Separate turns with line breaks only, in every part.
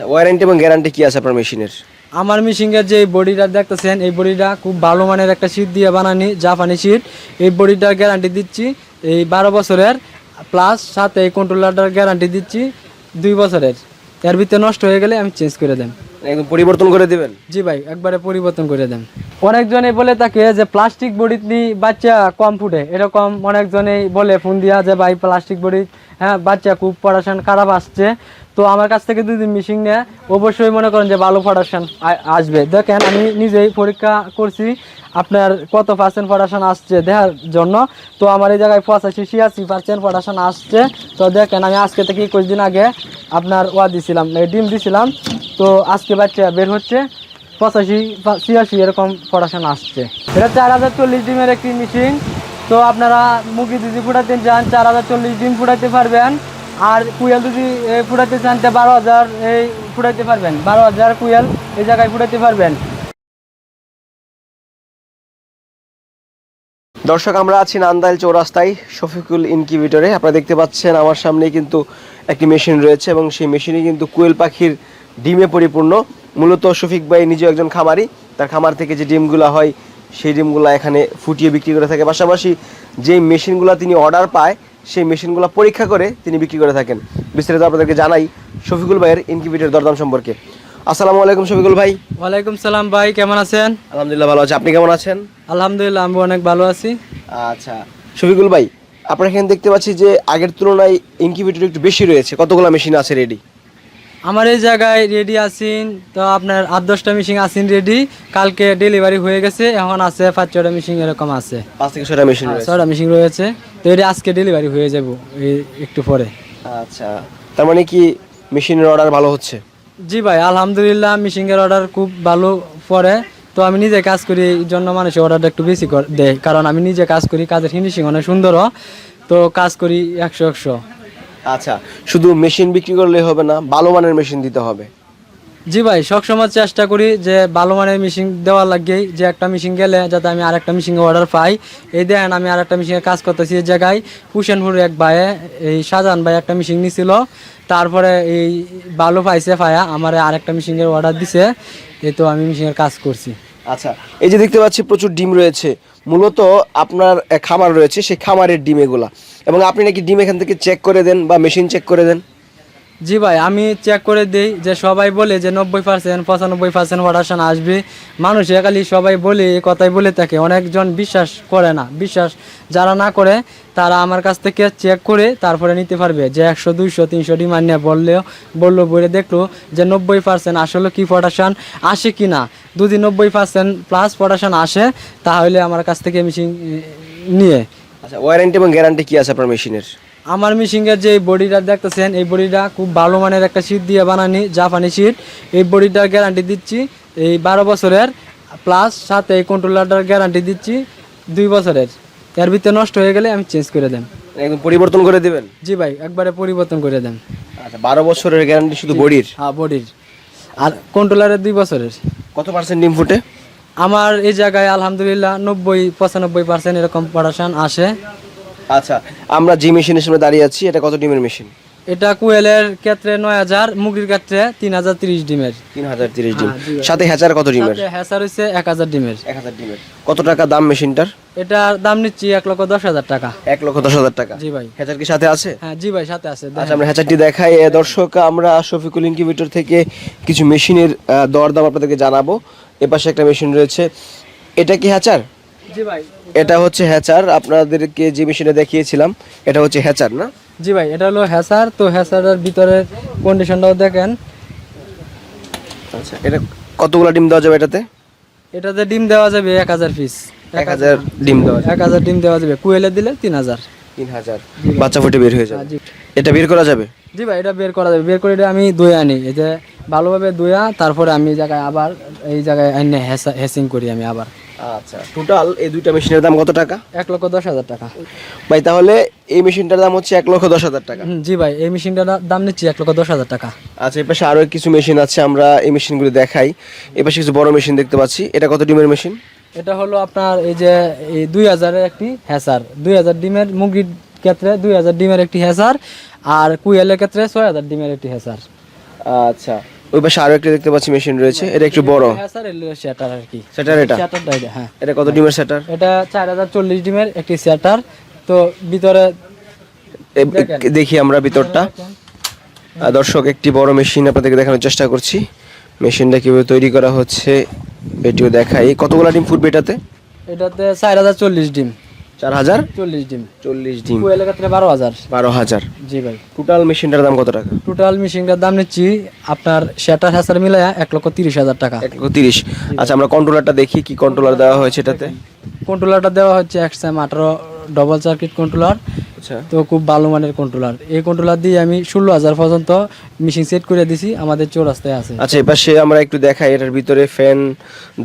আচ্ছা ওয়ারেন্টি এবং গ্যারান্টি কি আছে আপনার মেশিনের
আমার মিশিংয়ের যে বডিটা দেখতেছেন এই বডিটা খুব ভালো মানের একটা শীট দিয়ে বানানি জাপানি শীট এই বডিটার গ্যারান্টি দিচ্ছি এই বারো বছরের প্লাস সাথে এই কন্ট্রোলারটার গ্যারান্টি দিচ্ছি দুই বছরের। এর ভিতরে নষ্ট হয়ে গেলে আমি চেঞ্জ করে দেন।
একদম পরিবর্তন করে দিবেন?
জি ভাই একবারে পরিবর্তন করে দেন। অনেকজনে বলে থাকে যে প্লাস্টিক বডি বাচ্চা কম ফুটে। এরকম অনেকজনেই বলে ফোন দিয়া যে ভাই প্লাস্টিক বডি হ্যাঁ বাচ্চা খুব পড়াশোনা খারাপ আসছে। তো আমার কাছ থেকে দুই দিন মিশিং নেয়, অবশ্যই মনে করেন যে ভালো পড়াশোনা আসবে। দেখেন, আমি নিজেই পরীক্ষা করছি, আপনার কত পার্সেন্ট পড়াশোনা আসছে দেখার জন্য। তো আমার এই জায়গায় পঁচাশি, ছিয়াশি পার্সেন্ট পড়াশোনা আসছে। তো দেখেন, আমি আজকে থেকে একুশ দিন আগে আপনার ওয়া দিছিলাম এই ডিম দিছিলাম। তো আজকে বাচ্চা বের হচ্ছে, পঁচাশি ছিয়াশি এরকম পড়াশোনা আসছে। এটা চার হাজার চল্লিশ ডিমের একটি মেশিন তো আপনারা মুরগি দিদি ফুটাতে চান, চার হাজার চল্লিশ ডিম ফুটাতে পারবেন। আর কুয়েল যদি ফুটাতে চান, তা বারো হাজার এই ফুটাতে পারবেন। বারো হাজার কুয়েল এই জায়গায় ফুটাতে পারবেন।
দর্শক, আমরা আছি নান্দাইল চৌরাস্তায়, শফিকুল ইনকিউবেটরে। আপনারা দেখতে পাচ্ছেন, আমার সামনে কিন্তু একটি মেশিন রয়েছে এবং সেই মেশিনে কিন্তু কুয়েল পাখির ডিমে পরিপূর্ণ। মূলত শফিক ভাই নিজে একজন খামারি, তার খামার থেকে যে ডিমগুলো হয়, সেই ডিমগুলো এখানে ফুটিয়ে বিক্রি করে থাকে। পাশাপাশি যে মেশিনগুলো তিনি অর্ডার পায় সেই মেশিনগুলো পরীক্ষা করে তিনি বিক্রি করে থাকেন। বিস্তারিত আপনাদেরকে জানাই শফিকুল ভাইয়ের ইনকিউবেটর দরদাম সম্পর্কে। আসসালামু আলাইকুম শফিকুল ভাই।
ওয়ালাইকুম সালাম ভাই কেমন আছেন?
আলহামদুলিল্লাহ ভালো আছে। আপনি কেমন আছেন?
আলহামদুলিল্লাহ আমি অনেক ভালো আছি।
আচ্ছা। শফিকুল ভাই আপনার এখানে দেখতে পাচ্ছি যে আগের তুলনায় ইনকিউবেটর একটু বেশি রয়েছে। কতগুলো মেশিন আছে রেডি
আমার এই জায়গায় রেডি আছেন তো আপনার আট দশটা মেশিন আছেন রেডি কালকে ডেলিভারি হয়ে গেছে এখন আছে পাঁচ ছটা মেশিন এরকম আছে।
পাঁচ থেকে ছটা মেশিন
ছটা মেশিন রয়েছে। তো এটা আজকে ডেলিভারি হয়ে যাব একটু পরে।
আচ্ছা তার মানে কি মেশিনের অর্ডার ভালো হচ্ছে?
জি ভাই আলহামদুলিল্লাহ মিশিংয়ের অর্ডার খুব ভালো পড়ে তো আমি নিজে কাজ করি এই জন্য মানুষের অর্ডারটা একটু বেশি কর- দেয়। কারণ আমি নিজে কাজ করি কাজের ফিনিশিং অনেক সুন্দর। তো কাজ করি একশো একশো।
আচ্ছা শুধু মেশিন বিক্রি করলেই হবে না ভালো মানের মেশিন দিতে হবে।
জি ভাই সবসময় চেষ্টা করি যে ভালো মানের মেশিন দেওয়ার লাগেই যে একটা মেশিন গেলে যাতে আমি আরেকটা মেশিন অর্ডার পাই। এই দেখেন আমি আরেকটা মেশিনের কাজ করতেছি এই জায়গায়। হুসেনপুর এক ভাইয়ে, এই শাহজাহান ভাই একটা মেশিন নিছিল। তারপরে এই ভালো পাইছে পায়া আমার আরেকটা মেশিনের অর্ডার দিছে। এই তো আমি মেশিনের কাজ করছি।
আচ্ছা এই যে দেখতে পাচ্ছি প্রচুর ডিম রয়েছে। মূলত আপনার খামার রয়েছে, সেই খামারের ডিম এগুলা। এবং আপনি নাকি ডিম এখান থেকে চেক করে দেন বা মেশিন চেক করে দেন?
জি ভাই, আমি চেক করে দিই যে সবাই বলে যে নব্বই পার্সেন্ট পঁচানব্বই পার্সেন্ট প্রোডাকশন আসবে। মানুষ একালি সবাই বলে, এই কথাই বলে থাকে। অনেকজন বিশ্বাস করে না। বিশ্বাস যারা না করে, তারা আমার কাছ থেকে চেক করে তারপরে নিতে পারবে। যে একশো, দুইশো, তিনশো ডিমান্ড নিয়ে বললেও, বলল, বলে দেখল যে নব্বই পার্সেন্ট আসলে কি প্রোডাকশন আসে কি না। যদি নব্বই পার্সেন্ট প্লাস প্রোডাকশন আসে, তাহলে আমার কাছ থেকে মেশিন নিয়ে।
আচ্ছা ওয়ারেন্টি এবং গ্যারান্টি কী আছে আপনার মেশিনের
আমার মিশিংয়ের যে এই বডিটা দেখতেছেন এই বডিটা খুব ভালো মানের একটা শীট দিয়ে বানানি জাপানি শীট এই বডিটার গ্যারান্টি দিচ্ছি এই বারো বছরের প্লাস সাথে এই কন্ট্রোলারটার গ্যারান্টি দিচ্ছি দুই বছরের। এর ভিতরে নষ্ট হয়ে গেলে আমি চেঞ্জ করে দেন
একদম পরিবর্তন করে দেবেন?
জি ভাই একবারে পরিবর্তন করে দেন
আচ্ছা বারো বছরের গ্যারান্টি শুধু বডির?
হ্যাঁ বডির। আর কন্ট্রোলারের দুই বছরের।
কত পার্সেন্ট ডিম ফুটে?
আমার এই জায়গায় আলহামদুলিল্লাহ নব্বই পঁচানব্বই পার্সেন্ট এরকম প্রোডাকশন আসে।
আচ্ছা আমরা যে মেশিনের সামনে দাঁড়িয়ে আছি এটা কত ডিমের মেশিন
এটা কুয়েলের ক্ষেত্রে নয় হাজার মুগির ক্ষেত্রে তিন হাজার তিরিশ ডিমের।
তিন হাজার তিরিশ ডিম।
হ্যাঁ, জি।
সাথে হ্যাচার কত ডিমের?
সাথে হ্যাসার হচ্ছে এক হাজার ডিমের।
এক হাজার ডিমের। কত টাকা দাম মেশিনটার
এটার দাম নিচ্ছি এক লক্ষ দশ হাজার টাকা।
এক লক্ষ দশ হাজার টাকা।
জি ভাই।
হ্যাচার কি সাথে আছে?
হ্যাঁ জি ভাই সাথে আছে।
আচ্ছা আমরা হ্যাচারটি দেখাই। এ, দর্শক আমরা শফিকুল ইনকিউবেটর থেকে কিছু মেশিনের দরদাম আপনাদেরকে জানাব। এপাশে একটা মেশিন রয়েছে। এটা কি হ্যাচার?
জি
এটা হচ্ছে হ্যাচার আপনাদেরকে যে মেশিনে দেখিয়েছিলাম এটা হচ্ছে হ্যাচার না?
জি ভাই এটা হলো হ্যাসার তো হ্যাসারের ভিতরের কন্ডিশনটাও দেখেন।
আচ্ছা এটা কতগুলো ডিম দেওয়া যাবে এটাতে?
এটাতে ডিম দেওয়া যাবে এক হাজার পিস
এক হাজার ডিম দেওয়া যাবে।
এক হাজার ডিম দেওয়া যাবে। কুয়েলে দিলে তিন হাজার।
তিন হাজার। বাচ্চা ফুটে বের হয়ে যাবে। এটা বের করা যাবে?
জি ভাই এটা বের করা যাবে। বের করে এটা আমি দই আনি। এই যে ভালোভাবে দইয়া তারপরে আমি এই জায়গায় আবার এই জায়গায় এনে হেসিং করি আমি আবার।
আচ্ছা টোটাল এই দুইটা মেশিনের দাম কত টাকা?
এক লক্ষ দশ হাজার টাকা।
ভাই তাহলে এই মেশিনটার দাম হচ্ছে এক লক্ষ দশ হাজার টাকা।
জি ভাই এই মেশিনটার দাম নিচ্ছি এক লক্ষ দশ হাজার টাকা।
আচ্ছা এই পাশে আরও কিছু মেশিন আছে আমরা এই মেশিনগুলো দেখাই। এই পাশে কিছু বড় মেশিন দেখতে পাচ্ছি। এটা কত ডিমের মেশিন
এটা হলো আপনার এই যে এই দুই হাজারের একটি হ্যাসার। দুই হাজার ডিমের মুরগির ক্ষেত্রে দুই হাজার ডিমের একটি হ্যাসার আর কুইয়ালের ক্ষেত্রে ছয় হাজার ডিমের একটি হ্যাসার।
আচ্ছা ওই পাশে আরও একটা দেখতে পাচ্ছি মেশিন রয়েছে। এটা একটু বড়।
স্যার আর কি।
সেটার এটা?
সেটারটা এটা হ্যাঁ।
এটা কত ডিমের সেটার
এটা চার হাজার চল্লিশ ডিমের একটি সেটার তো ভিতরে
দেখি আমরা ভিতরটা। দর্শক একটি বড় মেশিন আপনাদেরকে দেখানোর চেষ্টা করছি। মেশিনটা কীভাবে তৈরি করা হচ্ছে এটিও দেখাই। কতগুলো ডিম ফুটবে এটাতে?
এটাতে চার হাজার চল্লিশ ডিম।
চার হাজার
চল্লিশ ডিম।
চল্লিশ ডিম।
বারো হাজার
বারো হাজার
জি ভাই।
টোটাল মেশিনটার দাম কত টাকা?
টোটাল মেশিনটার দাম নিচ্ছি আপনার সেটার মিলায়া এক লক্ষ তিরিশ হাজার টাকা।
এক লক্ষ তিরিশ। আচ্ছা আমরা কন্ট্রোলারটা দেখি কি কন্ট্রোলার দেওয়া হয়েছে এটাতে?
কন্ট্রোলারটা দেওয়া হচ্ছে আঠারো ডবল সার্কিট কন্ট্রোলার
আচ্ছা।
তো খুব ভালো মানের কন্ট্রোলার এই কন্ট্রোলার দিয়ে আমি ষোলো হাজার পর্যন্ত মেশিন সেট করে দিছি আমাদের চৌরাস্তায় আছে।
আচ্ছা এপাশে আমরা একটু দেখাই এটার ভিতরে ফ্যান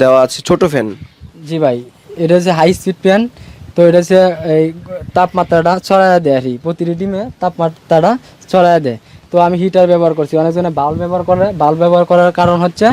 দেওয়া আছে ছোট ফ্যান
জি ভাই এটা হচ্ছে হাই স্পিড ফ্যান তো এটা হচ্ছে এই তাপমাত্রাটা ছড়াইয়া দেয় আর কি। প্রতিটি ডিমে তাপমাত্রাটা ছড়াইয়া দেয়। তো আমি হিটার ব্যবহার করছি। অনেকজনে বাল্ব ব্যবহার করে। বাল্ব ব্যবহার করার কারণ হচ্ছে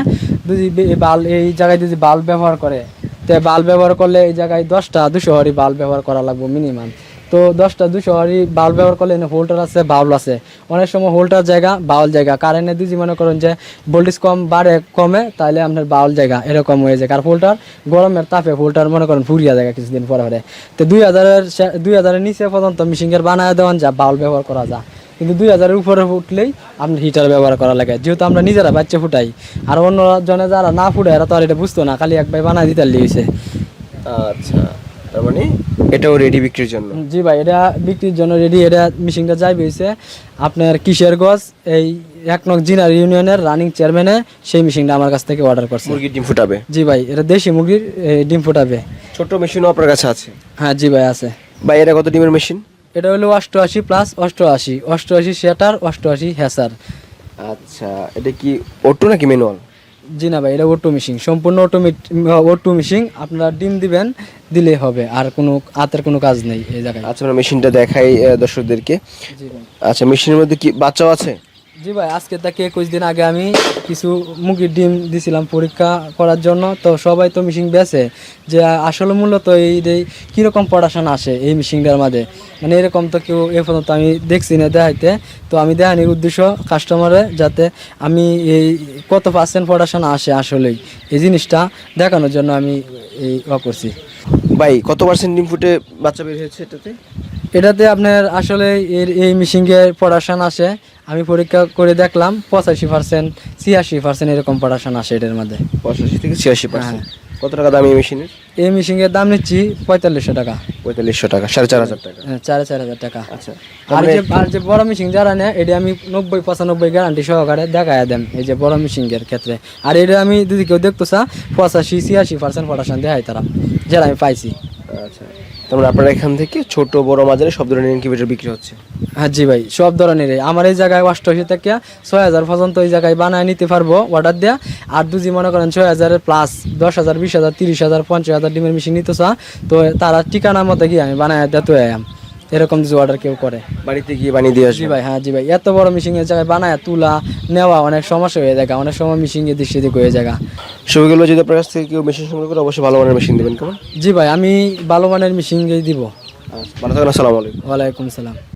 যদি বাল এই জায়গায় যদি বাল্ব ব্যবহার করে, তো বাল্ব ব্যবহার করলে এই জায়গায় দশটা দুশো হরি বাল্ব ব্যবহার করা লাগবে মিনিমাম তো দশটা, দুশো হরি বাল্ব ব্যবহার করলে এনে হোল্টার আছে, বাউল আছে। অনেক সময় হোল্টার জায়গা, বাউল জায়গা। কারেন্টের দিদি মনে করেন যে ভোল্টেজ কম বাড়ে কমে তাহলে আপনার বাউল জায়গা এরকম হয়ে যায়। কারণ হোল্ডার গরমের তাপে হোল্ডার মনে করেন ফুরিয়া জায়গা কিছুদিন পরে পরে। তো দুই হাজারের দুই হাজারের নিচে পর্যন্ত মিশিংয়ের বানায় দেওয়ান যা, বাউল ব্যবহার করা যায় কিন্তু দুই হাজারের উপরে উঠলেই আপনি হিটার ব্যবহার করা লাগে। যেহেতু আমরা নিজেরা বাচ্চা ফুটাই, আর অন্য জনে যারা না ফুটায়, এরা তো আর এটা বুঝতো না, খালি একবার বানায় দিতে লিয়েছে
আচ্ছা। তার মানে এটাও রেডি বিক্রির জন্য?
জি ভাই এটা বিক্রির জন্য রেডি এটা মিশিংটা যাই হয়েছে আপনার কিসের গছ এই এক নক জিনার ইউনিয়নের রানিং চেয়ারম্যানে সেই মিশিংটা আমার কাছ থেকে অর্ডার করছে।
মুরগির ডিম ফুটাবে?
জি ভাই এটা দেশি মুরগির এ, ডিম ফোটাবে।
ছোট মেশিনও আপনার কাছে আছে?
হ্যাঁ জি ভাই আছে।
ভাই এটা কত ডিমের মেশিন
এটা হলো অষ্টআশি প্লাস অষ্টআশি অষ্টআশি সেটার অষ্টআশি হ্যাসার
আচ্ছা এটা কি অটো নাকি ম্যানুয়াল
জি না ভাই এটা অটো মিশিং সম্পূর্ণ অটোমেট অটো মিশিং আপনারা ডিম দিবেন দিলে হবে। আর কোনো হাতের কোনো কাজ নেই এই জায়গায়।
আচ্ছা আমরা মেশিনটা দেখাই দর্শকদেরকে। আচ্ছা মেশিনের মধ্যে কি বাচ্চাও আছে?
জি ভাই আজকে থেকে একুশ দিন আগে আমি কিছু মুরগির ডিম দিছিলাম পরীক্ষা করার জন্য। তো সবাই তো মিশিং বেছে যে আসলে মূলত এই যে কীরকম পড়াশোনা আসে এই মিশিংটার মাঝে। মানে এরকম তো কেউ এ পর্যন্ত আমি দেখছি না দেখাইতে। তো আমি দেখানির উদ্দেশ্য কাস্টমারে যাতে আমি এই কত পার্সেন্ট পড়াশোনা আসে আসলেই এই জিনিসটা দেখানোর জন্য আমি এই অ করছি।
ভাই কত পার্সেন্ট ডিম ফুটে বাচ্চা বের হয়েছে এটাতে?
এটাতে আপনার আসলে এর এই মিশিংয়ের পড়াশোনা আসে আমি পরীক্ষা করে দেখলাম পঁচাশি পার্সেন্ট ছিয়াশি পার্সেন্ট এরকম পড়াশোনা আসে এটার মধ্যে।
পঁচাশি থেকে ছিয়াশি পার্সেন্ট। কত টাকা দাম এই মেশিনের?
এই মিশিংয়ের দাম নিচ্ছি পঁয়তাল্লিশশো টাকা।
পঁয়তাল্লিশশো টাকা সাড়ে চার হাজার টাকা।
হ্যাঁ, চার চার হাজার টাকা।
আচ্ছা
আর যে আর যে বড় মিশিং যারা নেয় এটা আমি নব্বই পঁচানব্বই গ্যারান্টি সহকারে দেখায় দেন এই যে বড় মিশিংয়ের ক্ষেত্রে। আর এটা আমি যদি কেউ দেখতো চা পঁচাশি ছিয়াশি পার্সেন্ট পড়াশোনা দেখাই তারা যারা আমি পাইছি।
আচ্ছা। তারপরে আপনারা এখান থেকে ছোট, বড়, মাঝারি সব ধরনের ইনকিউবেটর বিক্রি হচ্ছে।
হ্যাঁ জি ভাই, সব ধরনের। আমার এই জায়গায় অষ্টআশি থেকে ছয় হাজার পর্যন্ত এই জায়গায় বানায় নিতে পারব অর্ডার দেওয়া আর দুজি মনে করেন ছয় হাজারের প্লাস দশ হাজার, বিশ হাজার, তিরিশ হাজার, পঞ্চাশ হাজার ডিমের মেশিন নিতে চা তো তারা ঠিকানার মতো গিয়ে আমি বানায় দিতে আম এরকম কিছু অর্ডার কেউ করে।
বাড়িতে গিয়ে বানিয়ে দিয়ে
জি
আসবে
ভাই হ্যাঁ জি ভাই। এত বড় মিশিং এর জায়গায় বানায় তুলা নেওয়া অনেক সমস্যা হয়ে যায়। অনেক সময় মিশিং এর দিক হয়ে যায়।
সবগুলো যদি আপনার কাছ থেকে কেউ মেশিন সংগ্রহ করে অবশ্যই ভালো মানের মেশিন দেবেন কেমন?
জি ভাই আমি ভালো মানের মিশিং দিব।
আচ্ছা ভালো থাকেন আসসালামু আলাইকুম।
ওয়ালাইকুম সালাম